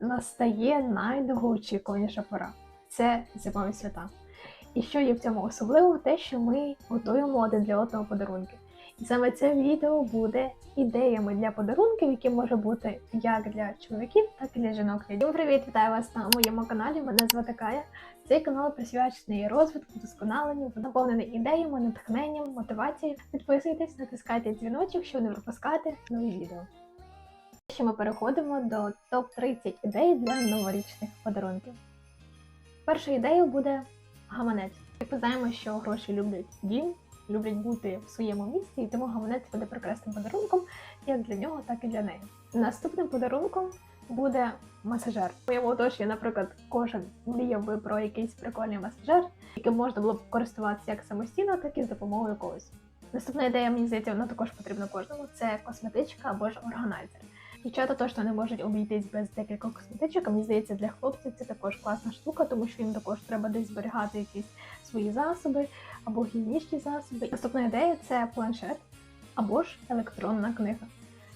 настає найдовгоочікуваніша пора. Це зимові свята. І що є в цьому особливо, те, що ми готуємо один для одного подарунки. І саме це відео буде ідеями для подарунків, які може бути як для чоловіків, так і для жінок. Всім привіт, вітаю вас на моєму каналі. Мене звати Кая. Цей канал присвячений розвитку, вдосконаленню, наповнений ідеями, натхненням, мотивацією. Підписуйтесь, натискайте дзвіночок, щоб не пропускати нові відео. Ще ми переходимо до топ 30 ідей для новорічних подарунків. Перша ідея буде гаманець. Як ми знаємо, що гроші люблять дім, люблять бути в своєму місці, і тому гаманець буде прекрасним подарунком як для нього, так і для неї. Наступним подарунком буде масажер. У моєму оточенні, наприклад, кожен мріяв би про якийсь прикольний масажер, яким можна було б користуватися як самостійно, так і з допомогою когось. Наступна ідея, мені здається, вона також потрібна кожному. Це косметичка або ж органайзер. Дівчата точно не можуть обійтись без декількох косметичок. а Мені здається, для хлопців це також класна штука, тому що їм також треба десь зберігати якісь свої засоби або гігієнічні засоби. Наступна ідея це планшет або ж електронна книга.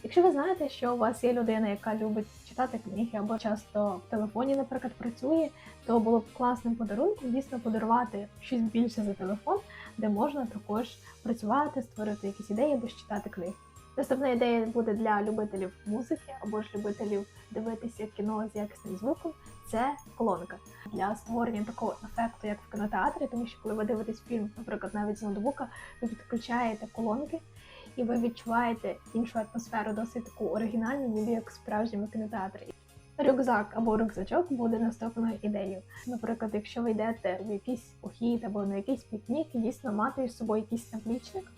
Якщо ви знаєте, що у вас є людина, яка любить читати книги або часто в телефоні, наприклад, працює, то було б класним подарунком дійсно подарувати щось більше за телефон, де можна також працювати, створити якісь ідеї або ж читати книги. Наступна ідея буде для любителів музики або ж любителів дивитися кіно з якісним звуком. Це колонка для створення такого ефекту, як в кінотеатрі, тому що коли ви дивитесь фільм, наприклад, навіть з ноутбука, ви підключаєте колонки і ви відчуваєте іншу атмосферу, досить таку оригінальну, ніби як справжньому кінотеатрі. Рюкзак або рюкзачок буде наступною ідеєю. Наприклад, якщо ви йдете в якийсь похід або на якийсь пікнік, дійсно мати з собою якийсь наплічник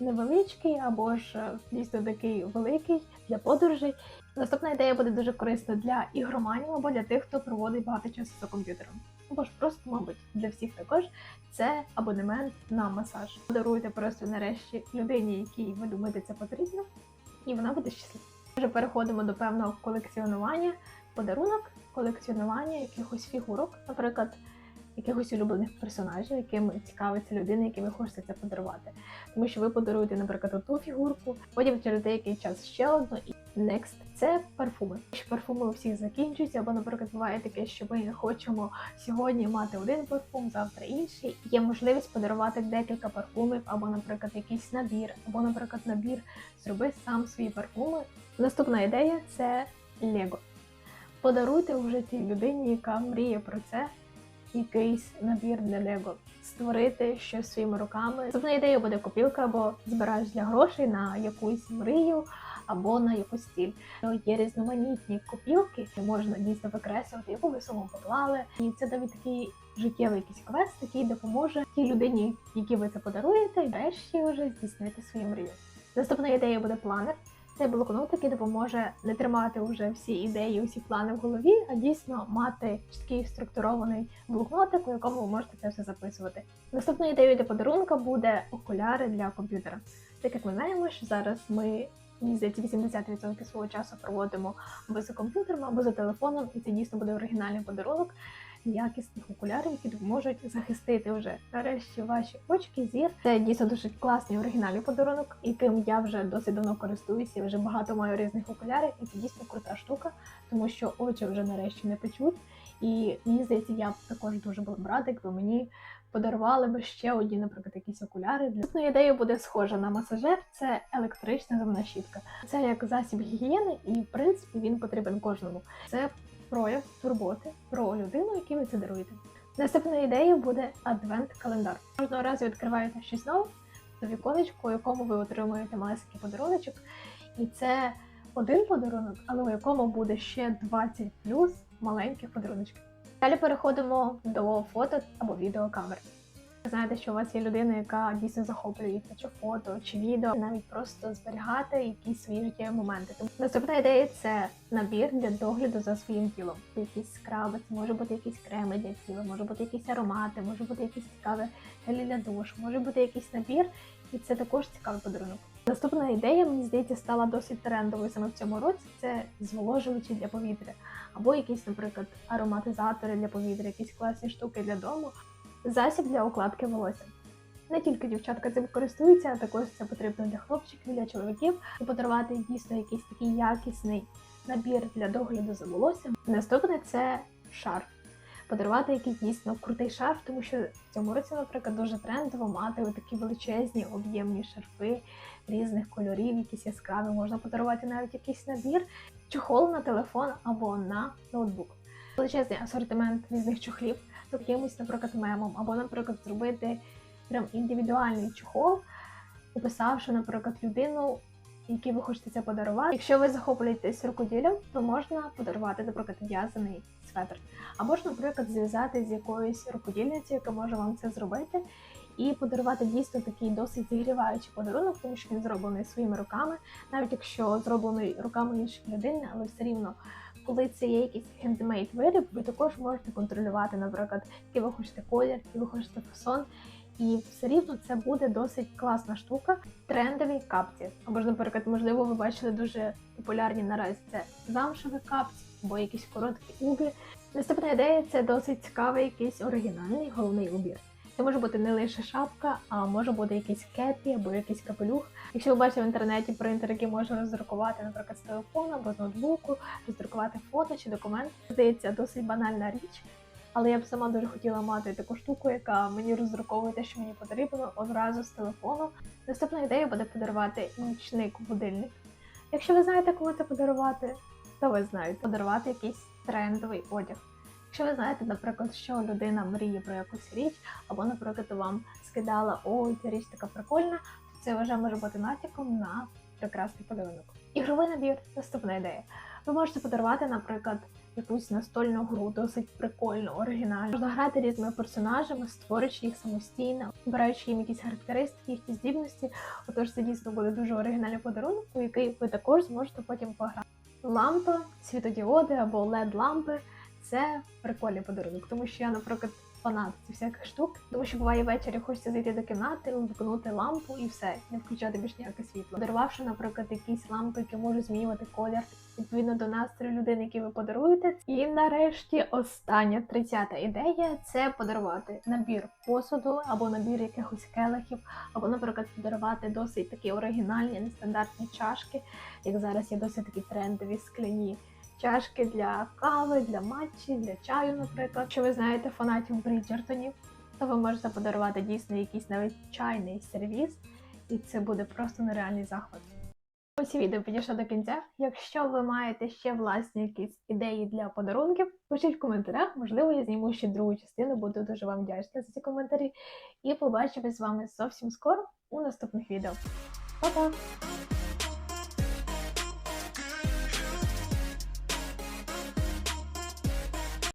невеличкий або ж е, дійсно такий великий для подорожей. Наступна ідея буде дуже корисна для ігроманів або для тих, хто проводить багато часу за комп'ютером. Або ж просто, мабуть, для всіх також це абонемент на масаж. Подаруйте просто нарешті людині, якій ви думаєте, це потрібно, і вона буде щаслива. Вже переходимо до певного колекціонування подарунок, колекціонування якихось фігурок, наприклад якихось улюблених персонажів, яким цікавиться людина, яким хочете це подарувати. Тому що ви подаруєте, наприклад, одну фігурку, потім через деякий час ще одну і next – це парфуми. Якщо парфуми у всіх закінчуються, або, наприклад, буває таке, що ми хочемо сьогодні мати один парфум, завтра інший. Є можливість подарувати декілька парфумів, або, наприклад, якийсь набір, або, наприклад, набір зроби сам свої парфуми. Наступна ідея це Лего. Подаруйте вже тій людині, яка мріє про це якийсь набір для Лего, створити щось своїми руками. Наступна ідея буде копілка, або збираєш для грошей на якусь мрію. Або на якусь ціль. Є різноманітні копілки, які можна дійсно викреслювати, яку ви суму поклали. І це навіть такий життєвий якийсь квест, який допоможе тій людині, якій ви це подаруєте, і врешті вже здійснити свою мрію. Наступна ідея буде планер. Це блокнот, який допоможе не тримати вже всі ідеї, усі плани в голові, а дійсно мати чіткий структурований блокнотик, у якому ви можете це все записувати. Наступною ідеєю для подарунка буде окуляри для комп'ютера. Так як ми знаємо, що зараз ми здається, 80% свого часу проводимо або за комп'ютером, або за телефоном, і це дійсно буде оригінальний подарунок якісних окулярів, які допоможуть захистити вже нарешті ваші очки, зір. Це дійсно дуже класний оригінальний подарунок, яким я вже досить давно користуюся. Вже багато маю різних окулярів, і це дійсно крута штука, тому що очі вже нарешті не печуть. І мені здається, я б також дуже була б рада, якби мені подарували би ще одні, наприклад, якісь окуляри. Наступною ідеєю буде схожа на масажер. Це електрична зубна щітка. Це як засіб гігієни, і в принципі він потрібен кожному. Це прояв турботи про людину, якій ви це даруєте. Наступною ідеєю буде адвент-календар. Кожного разу відкриваєте щось нове до віконечку, у якому ви отримуєте маленький подаруночок. І це один подарунок, але у якому буде ще 20 плюс маленьких подаруночків. Далі переходимо до фото або відеокамер. Знаєте, що у вас є людина, яка дійсно захоплюється чи фото, чи відео, навіть просто зберігати якісь свої життєві моменти. Тому наступна ідея це набір для догляду за своїм тілом. Якісь скраби, це може бути якісь креми для тіла, може бути якісь аромати, може бути якісь цікаві гелі для душу, може бути якийсь набір, і це також цікавий подарунок. Наступна ідея, мені здається, стала досить трендовою саме в цьому році. Це зволожувачі для повітря, або якісь, наприклад, ароматизатори для повітря, якісь класні штуки для дому, засіб для укладки волосся. Не тільки дівчатка цим користуються, а також це потрібно для хлопчиків, для чоловіків, і подарувати дійсно якийсь такий якісний набір для догляду за волоссям. Наступне це шарф. Подарувати якийсь дійсно крутий шарф, тому що в цьому році, наприклад, дуже трендово мати такі величезні об'ємні шарфи різних кольорів, якісь яскраві. Можна подарувати навіть якийсь набір, чохол на телефон або на ноутбук. Величезний асортимент різних чохлів з якимось, наприклад, мемом, або, наприклад, зробити прям індивідуальний чохол, описавши, наприклад, людину, якій ви хочете це подарувати. Якщо ви захоплюєтесь рукоділлям, то можна подарувати, наприклад, в'язаний светр. Або ж, наприклад, зв'язати з якоюсь рукодільницею, яка може вам це зробити, і подарувати дійсно такий досить зігріваючий подарунок, тому що він зроблений своїми руками, навіть якщо зроблений руками іншої людини, але все рівно. Коли це є якийсь хендмейд виріб, ви також можете контролювати, наприклад, який ви хочете колір, який ви хочете фасон, і все рівно це буде досить класна штука. Трендові капці. Або ж, наприклад, можливо, ви бачили дуже популярні наразі це замшеві капці або якісь короткі уги. Наступна ідея це досить цікавий якийсь оригінальний головний убір. Це може бути не лише шапка, а може бути якийсь кепі або якийсь капелюх. Якщо ви бачите в інтернеті принтер, який може роздрукувати, наприклад, з телефону або з ноутбуку, роздрукувати фото чи документ, здається, досить банальна річ. Але я б сама дуже хотіла мати таку штуку, яка мені роздруковує те, що мені потрібно одразу з телефону. Наступна ідея буде подарувати нічник будильник. Якщо ви знаєте, кому це подарувати, то ви знаєте подарувати якийсь трендовий одяг. Якщо ви знаєте, наприклад, що людина мріє про якусь річ, або, наприклад, вам скидала ой, ця річ така прикольна, то це вже може бути натяком на прекрасний подарунок. Ігровий набір наступна ідея. Ви можете подарувати, наприклад, якусь настольну гру, досить прикольну, оригінальну. Можна грати різними персонажами, створюючи їх самостійно, обираючи їм якісь характеристики, їхні здібності. Отож, це дійсно буде дуже оригінальний подарунок, у який ви також зможете потім пограти. Лампа, світодіоди або led лампи це прикольний подарунок, тому що я, наприклад, цих всяких штук, тому що буває ввечері хочеться зайти до кімнати, вмкнути лампу і все, не включати більш ніяке світло. Подарувавши, наприклад, якісь лампи, які можуть змінювати колір відповідно до настрою людини, які ви подаруєте. І нарешті остання 30-та ідея це подарувати набір посуду або набір якихось келихів, або, наприклад, подарувати досить такі оригінальні, нестандартні чашки, як зараз є досить такі трендові скляні. Чашки для кави, для матчі, для чаю, наприклад. Якщо ви знаєте фанатів Бріджертонів, то ви можете подарувати дійсно якийсь навіть чайний сервіс, і це буде просто нереальний захват. Ось відео підійшло до кінця. Якщо ви маєте ще власні якісь ідеї для подарунків, пишіть в коментарях, можливо, я зніму ще другу частину, буду дуже вам вдячна за ці коментарі. І побачимось з вами зовсім скоро у наступних відео. Па-па!